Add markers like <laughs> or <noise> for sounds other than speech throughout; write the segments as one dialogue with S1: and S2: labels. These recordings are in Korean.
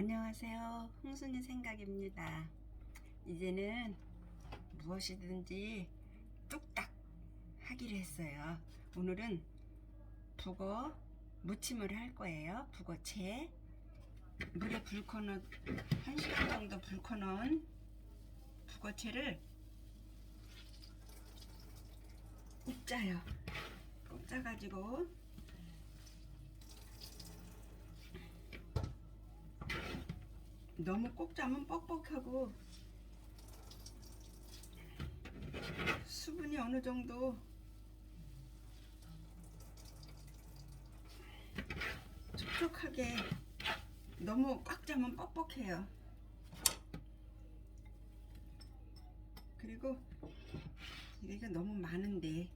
S1: 안녕하세요. 홍순이 생각입니다. 이제는 무엇이든지 뚝딱 하기로 했어요. 오늘은 북어 무침을 할 거예요. 북어채. 물에 불 켜놓은 1시간 정도 불 켜놓은 북어채를. 꼭 짜가지고 너무 꼭 짜면 뻑뻑하고 수분이 어느 정도 촉촉하게 너무 꽉 짜면 뻑뻑해요. 그리고 이게 너무 많은데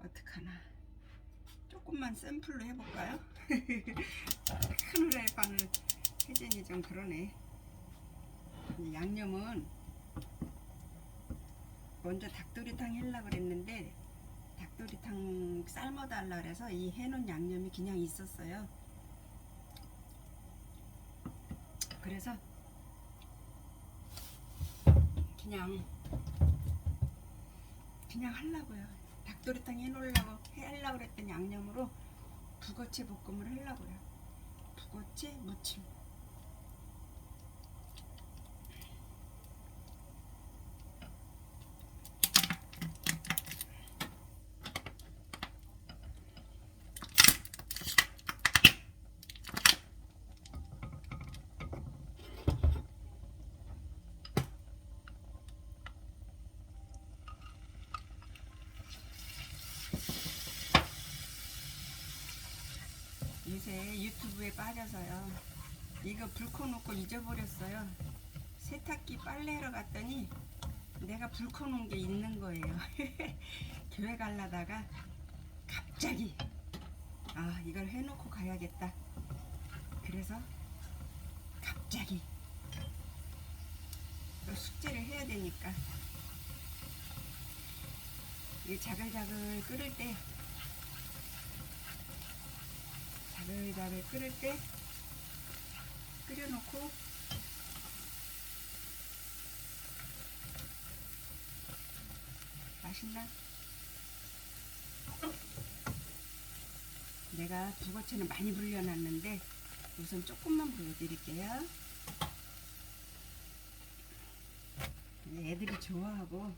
S1: 어떡하나 조금만 샘플로 해볼까요? <laughs> 큰 후라이팬을 혜진이 좀 그러네. 이 양념은 먼저 닭도리탕 하려고 그랬는데 닭도리탕 삶아달라 그래서 이 해놓은 양념이 그냥 있었어요. 그래서 그냥 그냥 하려고요. 닭도리탕 해놓으려고 해려고 그랬던 양념으로 북어채 볶음을 하려고요. 북어채 무침. 요새 유튜브에 빠져서요. 이거 불 켜놓고 잊어버렸어요. 세탁기 빨래하러 갔더니 내가 불 켜놓은 게 있는 거예요. <laughs> 교회 갈라다가 갑자기 아 이걸 해놓고 가야겠다. 그래서 갑자기 또 숙제를 해야 되니까 이 자글자글 끓을 때 자글자글 끓을 때 끓여놓고 맛있나? 내가 북어채는 많이 불려놨는데 우선 조금만 보여드릴게요. 애들이 좋아하고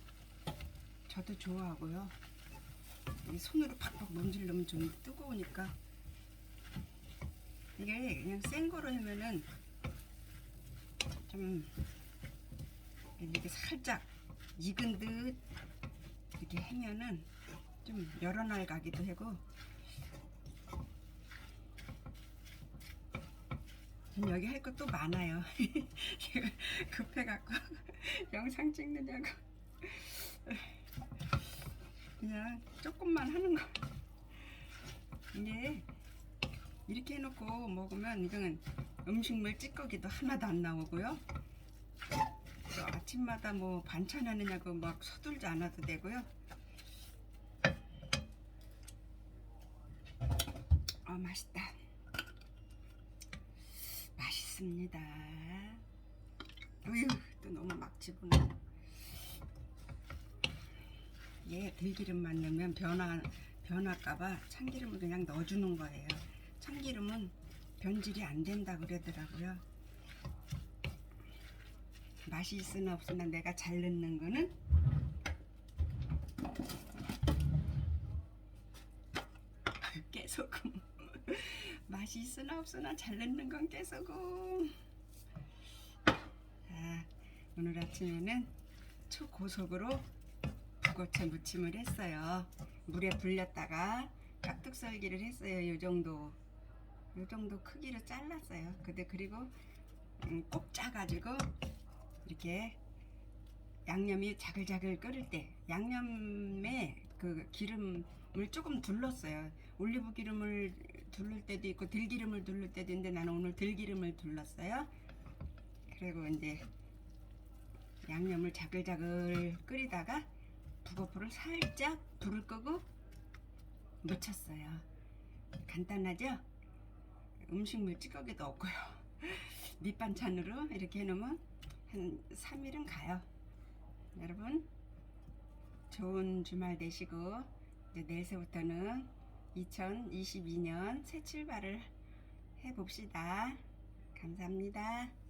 S1: 저도 좋아하고요. 이 손으로 팍팍 문질르면 좀 뜨거우니까 이게 그냥 센 거로 하면은 좀 이렇게 살짝 익은 듯 이렇게 하면은 좀 여러 날 가기도 하고 지금 여기 할 것도 많아요. <laughs> 급해갖고 <laughs> 영상 찍느냐고 그냥 조금만 하는 거 이게 이렇게 해놓고 먹으면 이거는 음식물 찌꺼기도 하나도 안 나오고요. 또 아침마다 뭐 반찬 하느냐고 막 서둘지 않아도 되고요. 아 맛있다. 맛있습니다. 으유 또 너무 막 집어넣어. 얘 들기름만 넣으면 변화 변할까봐 참기름을 그냥 넣어주는 거예요. 참기름은 변질이 안 된다 그러더라고요. 맛이 있으나 없으나 내가 잘 넣는 거는 <laughs> 깨소금. <laughs> 맛이 있으나 없으나 잘 넣는 건 깨소금. 자, 오늘 아침에는 초고속으로 북어채 무침을 했어요. 물에 불렸다가 깍둑썰기를 했어요. 이 정도. 이 정도 크기로 잘랐어요. 근데 그리고 음, 꼭 짜가지고 이렇게 양념이 자글자글 끓을 때 양념에 그 기름을 조금 둘렀어요. 올리브 기름을 둘를 때도 있고 들기름을 둘를 때도 있는데 나는 오늘 들기름을 둘렀어요. 그리고 이제 양념을 자글자글 끓이다가 북어포를 살짝 불을 끄고 묻혔어요. 간단하죠? 음식물 찌꺼기도 없고요. <laughs> 밑반찬으로 이렇게 해놓으면 한 3일은 가요. 여러분 좋은 주말 되시고 이제 내일서부터는 2022년 새 출발을 해봅시다. 감사합니다.